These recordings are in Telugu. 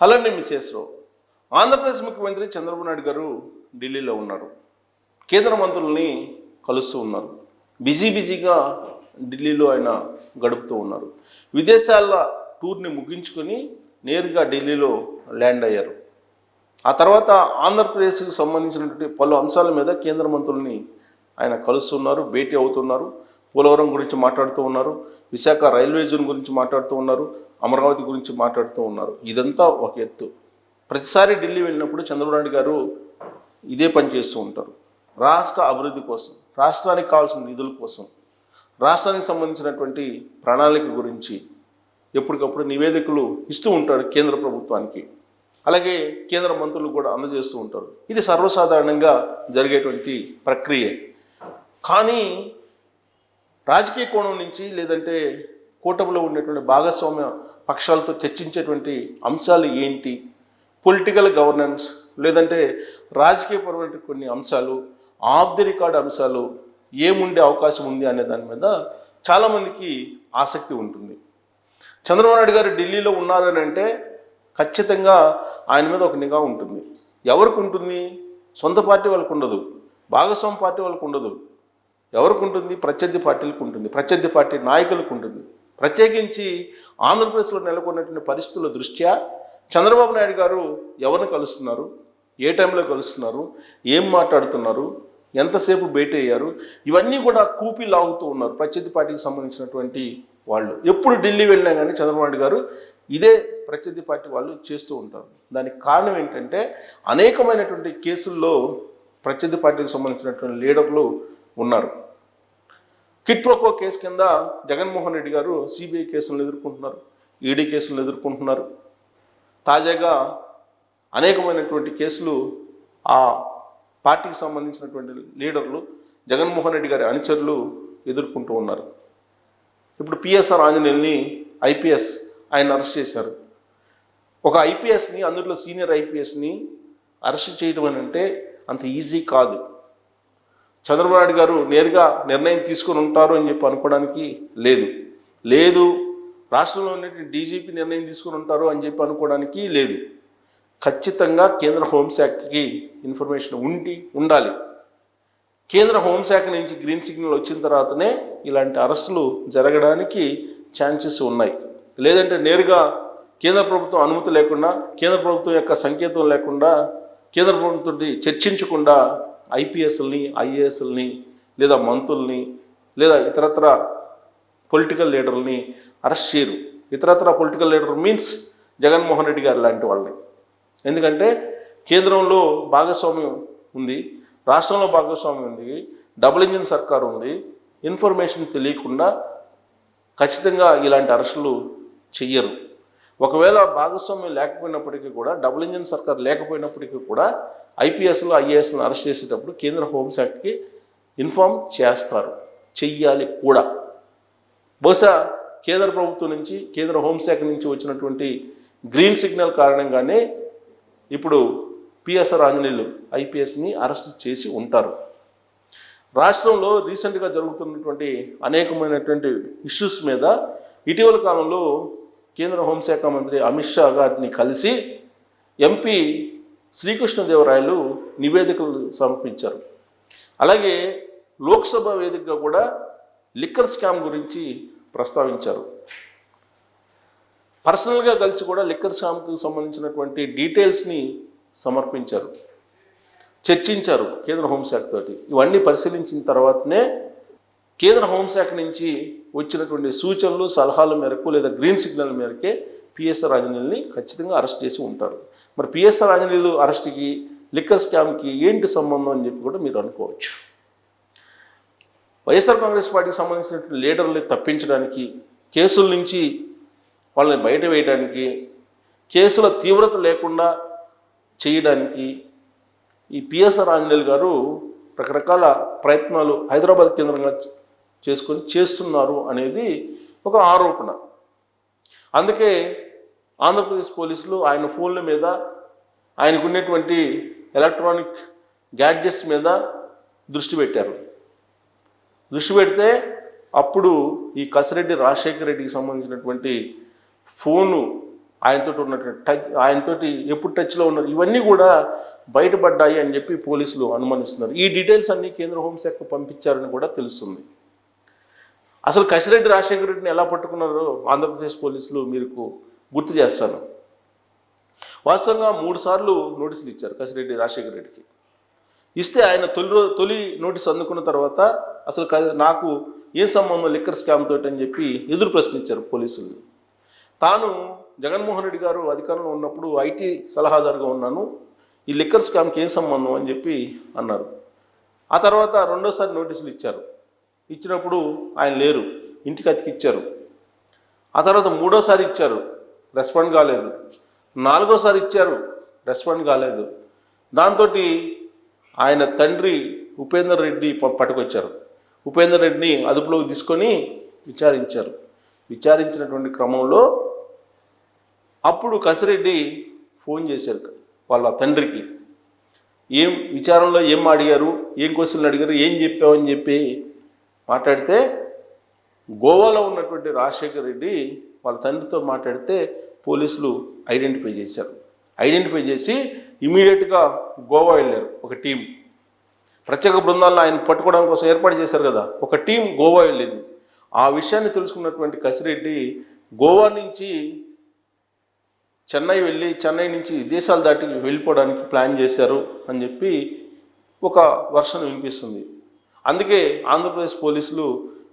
హలో అలానే రావు ఆంధ్రప్రదేశ్ ముఖ్యమంత్రి చంద్రబాబు నాయుడు గారు ఢిల్లీలో ఉన్నారు. కేంద్ర మంత్రుల్ని కలుస్తూ ఉన్నారు. బిజీ బిజీగా ఢిల్లీలో ఆయన గడుపుతూ ఉన్నారు. విదేశాల టూర్ని ముగించుకొని నేరుగా ఢిల్లీలో ల్యాండ్ అయ్యారు. ఆ తర్వాత ఆంధ్రప్రదేశ్కి సంబంధించినటువంటి పలు అంశాల మీద కేంద్ర మంత్రుల్ని ఆయన కలుస్తున్నారు భేటీ అవుతున్నారు పోలవరం గురించి మాట్లాడుతూ ఉన్నారు. విశాఖ రైల్వే జోన్ గురించి మాట్లాడుతూ ఉన్నారు. అమరావతి గురించి మాట్లాడుతూ ఉన్నారు. ఇదంతా ఒక ఎత్తు. ప్రతిసారి ఢిల్లీ వెళ్ళినప్పుడు చంద్రబాబు నాయుడు గారు ఇదే పని చేస్తూ ఉంటారు. రాష్ట్ర అభివృద్ధి కోసం రాష్ట్రానికి కావాల్సిన నిధుల కోసం రాష్ట్రానికి సంబంధించినటువంటి ప్రణాళిక గురించి ఎప్పటికప్పుడు నివేదికలు ఇస్తూ ఉంటాడు కేంద్ర ప్రభుత్వానికి. అలాగే కేంద్ర మంత్రులు కూడా అందజేస్తూ ఉంటారు. ఇది సర్వసాధారణంగా జరిగేటువంటి ప్రక్రియ. కానీ రాజకీయ కోణం నుంచి లేదంటే కూటమిలో ఉన్నటువంటి భాగస్వామ్య పక్షాలతో చర్చించేటువంటి అంశాలు ఏంటి? పొలిటికల్ గవర్నెన్స్ లేదంటే రాజకీయపరమైన కొన్ని అంశాలు ఆఫ్ ది రికార్డ్ అంశాలు ఏముండే అవకాశం ఉంది అనే దాని మీద చాలామందికి ఆసక్తి ఉంటుంది. చంద్రబాబు నాయుడు గారు ఢిల్లీలో ఉన్నారని అంటే ఖచ్చితంగా ఆయన మీద ఒక నిఘా ఉంటుంది. ఎవరికి ఉంటుంది? సొంత పార్టీ వాళ్ళకు ఉండదు. భాగస్వామి పార్టీ వాళ్ళకు ఉండదు. ఎవరికి ఉంటుంది? ప్రత్యర్థి పార్టీలకు ఉంటుంది. ప్రత్యర్థి పార్టీ నాయకులకు ఉంటుంది. ప్రత్యేకించి ఆంధ్రప్రదేశ్లో నెలకొన్నటువంటి పరిస్థితుల దృష్ట్యా చంద్రబాబు నాయుడు గారు ఎవరిని కలుస్తున్నారు? ఏ టైంలో కలుస్తున్నారు? ఏం మాట్లాడుతున్నారు? ఎంతసేపు భేటీ అయ్యారు? ఇవన్నీ కూడా కూపి లాగుతూ ఉన్నారు ప్రత్యర్థి పార్టీకి సంబంధించినటువంటి వాళ్ళు. ఎప్పుడు ఢిల్లీ వెళ్ళినా కానీ చంద్రబాబు నాయుడు గారు ఇదే ప్రత్యర్థి పార్టీ వాళ్ళు చేస్తూ ఉంటారు. దానికి కారణం ఏంటంటే అనేకమైనటువంటి కేసుల్లో ప్రత్యర్థి పార్టీకి సంబంధించినటువంటి లీడర్లు ఉన్నారు. కిట్ ప్రోకో కేసు కింద జగన్మోహన్ రెడ్డి గారు సిబిఐ కేసులను ఎదుర్కొంటున్నారు ఈడీ కేసులను ఎదుర్కొంటున్నారు. తాజాగా అనేకమైనటువంటి కేసులు ఆ పార్టీకి సంబంధించినటువంటి లీడర్లు జగన్మోహన్ రెడ్డి గారి అనుచరులు ఎదుర్కొంటూ ఉన్నారు. ఇప్పుడు పిఎస్ఆర్ ఆంజనేయుల్ని ఐపీఎస్ ఆయన అరెస్ట్ చేశారు. ఒక ఐపీఎస్ని అందులో సీనియర్ ఐపీఎస్ని అరెస్ట్ చేయడం అని అంటే అంత ఈజీ కాదు. చంద్రబాబు నాయుడు గారు నేరుగా నిర్ణయం తీసుకొని ఉంటారు అని చెప్పి అనుకోవడానికి లేదు. లేదు రాష్ట్రంలో ఉన్నటువంటి డీజీపీ నిర్ణయం తీసుకొని ఉంటారు అని చెప్పి అనుకోవడానికి లేదు. ఖచ్చితంగా కేంద్ర హోంశాఖకి ఇన్ఫర్మేషన్ ఉండి ఉండాలి. కేంద్ర హోంశాఖ నుంచి గ్రీన్ సిగ్నల్ వచ్చిన తర్వాతనే ఇలాంటి అరెస్టులు జరగడానికి ఛాన్సెస్ ఉన్నాయి. లేదంటే నేరుగా కేంద్ర ప్రభుత్వం అనుమతి లేకుండా కేంద్ర ప్రభుత్వం యొక్క సంకేతం లేకుండా కేంద్ర ప్రభుత్వంతో చర్చించకుండా ఐపీఎస్ని ఐఏఎస్ని లేదా మంత్రుల్ని లేదా ఇతరత్ర పొలిటికల్ లీడర్ని అరెస్ట్ చేయరు. ఇతరత్ర political leader means Jaganmohan Reddy garu లాంటి వాళ్ళని. ఎందుకంటే కేంద్రంలో భాగస్వామ్యం ఉంది రాష్ట్రంలో భాగస్వామ్యం ఉంది డబుల్ ఇంజిన్ సర్కార్ ఉంది ఇన్ఫర్మేషన్ తెలియకుండా ఖచ్చితంగా ఇలాంటి అరెస్టులు చెయ్యరు. ఒకవేళ భాగస్వామ్యం లేకపోయినప్పటికీ కూడా డబుల్ ఇంజిన్ సర్కార్ లేకపోయినప్పటికీ కూడా ఐపీఎస్లు ఐఏఎస్లను అరెస్ట్ చేసేటప్పుడు కేంద్ర హోంశాఖకి ఇన్ఫామ్ చేస్తారు. చెయ్యాలి కూడా. బహుశా కేంద్ర ప్రభుత్వం నుంచి కేంద్ర హోంశాఖ నుంచి వచ్చినటువంటి గ్రీన్ సిగ్నల్ కారణంగానే ఇప్పుడు పిఎస్ఆర్ ఆంజనేయులు ఐపీఎస్ని అరెస్ట్ చేసి ఉంటారు. రాష్ట్రంలో రీసెంట్గా జరుగుతున్నటువంటి అనేకమైనటువంటి ఇష్యూస్ మీద ఇటీవల కాలంలో కేంద్ర హోంశాఖ మంత్రి అమిత్ షా గారిని కలిసి ఎంపీ శ్రీకృష్ణదేవరాయలు నివేదికలు సమర్పించారు. అలాగే లోక్సభ వేదికగా కూడా లిక్కర్ స్కామ్ గురించి ప్రస్తావించారు. పర్సనల్గా కలిసి కూడా లిక్కర్ స్కామ్కి సంబంధించినటువంటి డీటెయిల్స్ని సమర్పించారు. చర్చించారు కేంద్ర హోంశాఖ తోటి. ఇవన్నీ పరిశీలించిన తర్వాతనే కేంద్ర హోంశాఖ నుంచి వచ్చినటువంటి సూచనలు సలహాల మేరకు లేదా గ్రీన్ సిగ్నల్ మేరకే పిఎస్ఆర్ ఆంజనేయుల్ని ఖచ్చితంగా అరెస్ట్ చేసి ఉంటారు. మరి పిఎస్ఆర్ ఆంజనేయులు అరెస్ట్కి లిక్కర్ స్కామ్కి ఏంటి సంబంధం అని చెప్పి కూడా మీరు అనుకోవచ్చు. వైఎస్ఆర్ కాంగ్రెస్ పార్టీకి సంబంధించినటువంటి లీడర్ని తప్పించడానికి కేసుల నుంచి వాళ్ళని బయట వేయడానికి కేసుల తీవ్రత లేకుండా చేయడానికి ఈ పిఎస్ఆర్ ఆంజనేయులు గారు రకరకాల ప్రయత్నాలు హైదరాబాద్ కేంద్రంగా చేసుకొని చేస్తున్నారు అనేది ఒక ఆరోపణ. అందుకే ఆంధ్రప్రదేశ్ పోలీసులు ఆయన ఫోన్ల మీద ఆయనకు ఉన్నటువంటి ఎలక్ట్రానిక్ గ్యాడ్జెట్స్ మీద దృష్టి పెట్టారు. దృష్టి పెడితే అప్పుడు ఈ కసిరెడ్డి రాజశేఖర రెడ్డికి సంబంధించినటువంటి ఫోను ఆయనతో ఉన్నటువంటి టచ్ ఆయనతోటి ఎప్పుడు టచ్లో ఉన్నారు ఇవన్నీ కూడా బయటపడ్డాయి అని చెప్పి పోలీసులు అనుమానిస్తున్నారు. ఈ డీటెయిల్స్ అన్ని కేంద్ర హోంశాఖ పంపించారని కూడా తెలుస్తుంది. అసలు కసిరెడ్డి రాజశేఖర రెడ్డిని ఎలా పట్టుకున్నారో ఆంధ్రప్రదేశ్ పోలీసులు మీకు గుర్తు చేస్తాను. వాస్తవంగా మూడు సార్లు నోటీసులు ఇచ్చారు కసిరెడ్డి రాజశేఖర రెడ్డికి. ఇస్తే ఆయన తొలి రోజు తొలి నోటీస్ అందుకున్న తర్వాత అసలు నాకు ఏం సంబంధం లిక్కర్ స్కామ్ తోటి అని చెప్పి ఎదురు ప్రశ్నించారు పోలీసుల్ని. తాను జగన్మోహన్ రెడ్డి గారు అధికారంలో ఉన్నప్పుడు ఐటీ సలహాదారుగా ఉన్నాను ఈ లిక్కర్ స్కామ్కి ఏం సంబంధం అని చెప్పి అన్నారు. ఆ తర్వాత రెండోసారి నోటీసులు ఇచ్చారు. ఇచ్చినప్పుడు ఆయన లేరు. ఇంటికి అతికిచ్చారు ఆ తర్వాత మూడోసారి ఇచ్చారు. రెస్పాండ్ కాలేదు. నాలుగోసారి ఇచ్చారు. రెస్పాండ్ కాలేదు. దాంతో ఆయన తండ్రి ఉపేందర్ రెడ్డి పట్టుకొచ్చారు. ఉపేందర్ రెడ్డిని అదుపులోకి తీసుకొని విచారించారు. విచారించినటువంటి క్రమంలో అప్పుడు కసిరెడ్డి ఫోన్ చేశారు వాళ్ళ తండ్రికి. ఏం విచారంలో ఏం అడిగారు? ఏం క్వశ్చన్లు అడిగారు? ఏం చెప్పావని చెప్పి మాట్లాడితే గోవాలో ఉన్నటువంటి రాజశేఖర్ రెడ్డి వాళ్ళ తండ్రితో మాట్లాడితే పోలీసులు ఐడెంటిఫై చేశారు. ఐడెంటిఫై చేసి ఇమీడియట్గా గోవా వెళ్ళారు ఒక టీం ప్రత్యేక బృందాలను ఆయన పట్టుకోవడం కోసం ఏర్పాటు చేశారు కదా ఒక టీం గోవా వెళ్ళింది. ఆ విషయాన్ని తెలుసుకున్నటువంటి కసిరెడ్డి గోవా నుంచి చెన్నై వెళ్ళి చెన్నై నుంచి దేశాలు దాటి వెళ్ళిపోవడానికి ప్లాన్ చేశారు అని చెప్పి ఒక వర్షన్ వినిపిస్తుంది. అందుకే ఆంధ్రప్రదేశ్ పోలీసులు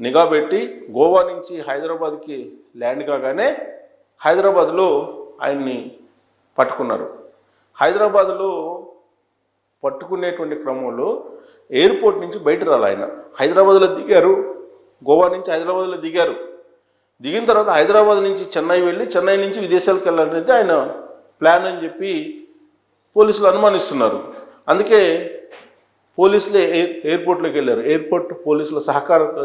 నిఘా పెట్టి గోవా నుంచి హైదరాబాద్కి ల్యాండ్ కాగానే హైదరాబాద్లో ఆయన్ని పట్టుకున్నారు. హైదరాబాద్లో పట్టుకునేటువంటి క్రమంలో ఎయిర్పోర్ట్ నుంచి బయట రాలి ఆయన. హైదరాబాద్లో దిగారు గోవా నుంచి హైదరాబాద్లో దిగారు. దిగిన తర్వాత హైదరాబాద్ నుంచి చెన్నై వెళ్ళి చెన్నై నుంచి విదేశాలకు వెళ్ళాలనేది ఆయన ప్లాన్ అని చెప్పి పోలీసులు అనుమానిస్తున్నారు. అందుకే పోలీసులే ఎయిర్ ఎయిర్పోర్ట్లోకి వెళ్ళారు. ఎయిర్పోర్ట్ పోలీసుల సహకారంతో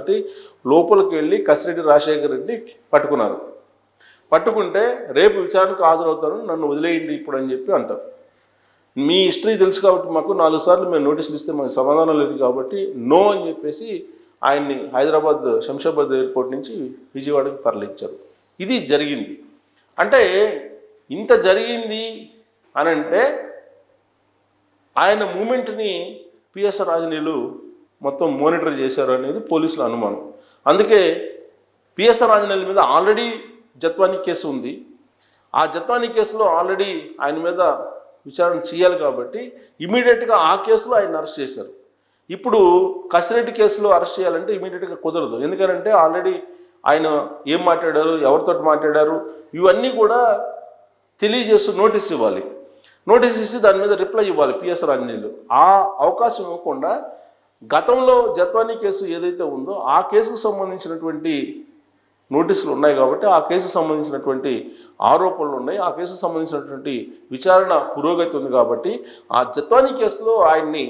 లోపలికి వెళ్ళి కసిరెడ్డి రాజశేఖర్ రెడ్డి పట్టుకున్నారు. పట్టుకుంటే రేపు విచారణకు హాజరవుతాను నన్ను వదిలేయండి ఇప్పుడు అని చెప్పి అంటారు. మీ హిస్టరీ తెలుసు కాబట్టి మాకు నాలుగు సార్లు మేము నోటీసులు ఇస్తే మాకు సమాధానం లేదు కాబట్టి నో అని చెప్పేసి ఆయన్ని హైదరాబాద్ శంషాబాద్ ఎయిర్పోర్ట్ నుంచి విజయవాడకు తరలించారు. ఇది జరిగింది. అంటే ఇంత జరిగింది అని అంటే ఆయన మూమెంట్ని పిఎస్ఆర్ రాజనీలు మొత్తం మానిటర్ చేశారు అనేది పోలీసుల అనుమానం. అందుకే పిఎస్ఆర్ రాజనీల మీద ఆల్రెడీ జత్వానికి కేసు ఉంది. ఆ జత్వాని కేసులో ఆల్రెడీ ఆయన మీద విచారణ చేయాలి కాబట్టి ఇమీడియట్గా ఆ కేసులో ఆయన అరెస్ట్ చేశారు. ఇప్పుడు కసిరెడ్డి కేసులో అరెస్ట్ చేయాలంటే ఇమీడియట్గా కుదరదు. ఎందుకంటే ఆల్రెడీ ఆయన ఏం మాట్లాడారు ఎవరితో మాట్లాడారు ఇవన్నీ కూడా తెలియజేస్తూ నోటీస్ ఇవ్వాలి. నోటీస్ ఇచ్చి దాని మీద రిప్లై ఇవ్వాలి పిఎస్ రాజనీయులు. ఆ అవకాశం ఇవ్వకుండా గతంలో జత్వానీ కేసు ఏదైతే ఉందో ఆ కేసుకు సంబంధించినటువంటి నోటీసులు ఉన్నాయి కాబట్టి ఆ కేసుకు సంబంధించినటువంటి ఆరోపణలు ఉన్నాయి. ఆ కేసుకు సంబంధించినటువంటి విచారణ పురోగతి ఉంది కాబట్టి ఆ జత్వానీ కేసులో ఆయన్ని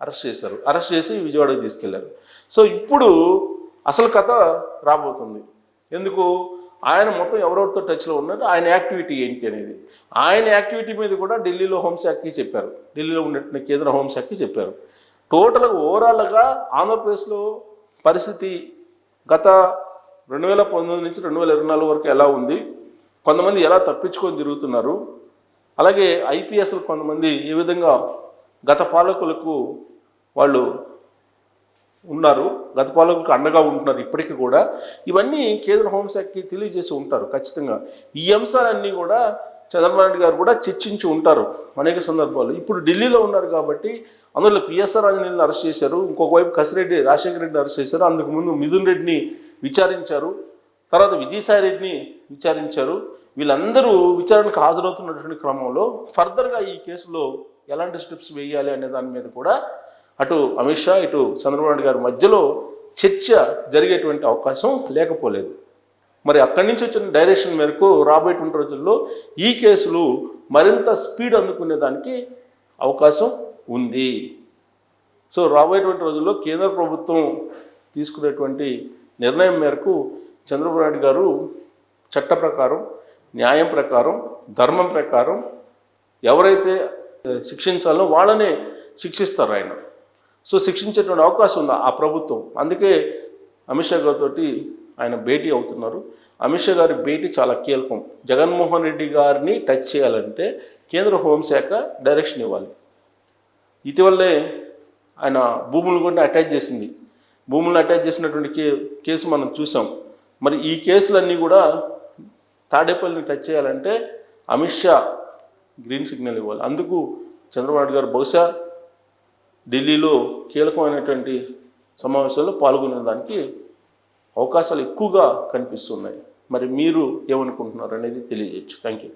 అరెస్ట్ చేశారు. అరెస్ట్ చేసి విజయవాడకి తీసుకెళ్ళారు. సో ఇప్పుడు అసలు కథ రాబోతుంది. ఎందుకు? ఆయన మొత్తం ఎవరెవరితో టచ్లో ఉన్నారో ఆయన యాక్టివిటీ ఏంటి అనేది. ఆయన యాక్టివిటీ మీద కూడా ఢిల్లీలో హోంశాఖకి చెప్పారు. ఢిల్లీలో ఉన్నట్టు కేంద్ర హోంశాఖకి చెప్పారు. టోటల్గా ఓవరాల్గా ఆంధ్రప్రదేశ్లో పరిస్థితి గత రెండు వేల పంతొమ్మిది నుంచి రెండు వేల ఇరవై నాలుగు వరకు ఎలా ఉంది? కొంతమంది ఎలా తప్పించుకొని తిరుగుతున్నారు? అలాగే ఐపీఎస్లు కొంతమంది ఏ విధంగా గత పాలకులకు వాళ్ళు ఉన్నారు. గత పాలకులకు అండగా ఉంటున్నారు ఇప్పటికీ కూడా. ఇవన్నీ కేంద్ర హోంశాఖకి తెలియజేసి ఉంటారు ఖచ్చితంగా. ఈ అంశాలన్నీ కూడా చంద్రబాబు నాయుడు గారు కూడా చర్చించి ఉంటారు అనేక సందర్భాలు. ఇప్పుడు ఢిల్లీలో ఉన్నారు కాబట్టి అందులో పిఎస్ఆర్ ఆంజనేయులను అరెస్ట్ చేశారు. ఇంకొక వైపు కసిరెడ్డి రాజశేఖర రెడ్డిని అరెస్ట్ చేశారు. అందుకు ముందు మిథున్ రెడ్డిని విచారించారు. తర్వాత విజయసాయి రెడ్డిని విచారించారు. వీళ్ళందరూ విచారణకు హాజరవుతున్నటువంటి క్రమంలో ఫర్దర్గా ఈ కేసులో ఎలాంటి స్టెప్స్ వేయాలి అనే దాని మీద కూడా అటు అమిత్ షా ఇటు చంద్రబాబు నాయుడు గారి మధ్యలో చర్చ జరిగేటువంటి అవకాశం లేకపోలేదు. మరి అక్కడి నుంచి వచ్చిన డైరెక్షన్ మేరకు రాబోయేటువంటి రోజుల్లో ఈ కేసులు మరింత స్పీడ్ అందుకునే దానికి అవకాశం ఉంది. సో రాబోయేటువంటి రోజుల్లో కేంద్ర ప్రభుత్వం తీసుకునేటువంటి నిర్ణయం మేరకు చంద్రబాబు నాయుడు గారు చట్ట ప్రకారం న్యాయం ప్రకారం ధర్మం ప్రకారం ఎవరైతే శిక్షించాలో వాళ్ళనే శిక్షిస్తారు ఆయన. సో శిక్షించేటువంటి అవకాశం ఉంది? ఆ ప్రభుత్వం. అందుకే అమిత్ షా గారితో ఆయన భేటీ అవుతున్నారు. అమిత్ షా గారి భేటీ చాలా కీలకం. జగన్మోహన్ రెడ్డి గారిని టచ్ చేయాలంటే కేంద్ర హోంశాఖ డైరెక్షన్ ఇవ్వాలి. ఇటీవలే ఆయన భూములు కూడా అటాచ్ చేసింది. భూములను అటాచ్ చేసినటువంటి కే కేసు మనం చూసాం. మరి ఈ కేసులన్నీ కూడా తాడేపల్లిని టచ్ చేయాలంటే అమిత్ షా గ్రీన్ సిగ్నల్ ఇవ్వాలి. అందుకు చంద్రబాబు గారు బహుశా ఢిల్లీలో కీలకమైనటువంటి సమావేశాల్లో పాల్గొనేదానికి అవకాశాలు ఎక్కువగా కనిపిస్తున్నాయి. మరి మీరు ఏమనుకుంటున్నారు అనేది తెలియజేయచ్చు. Thank you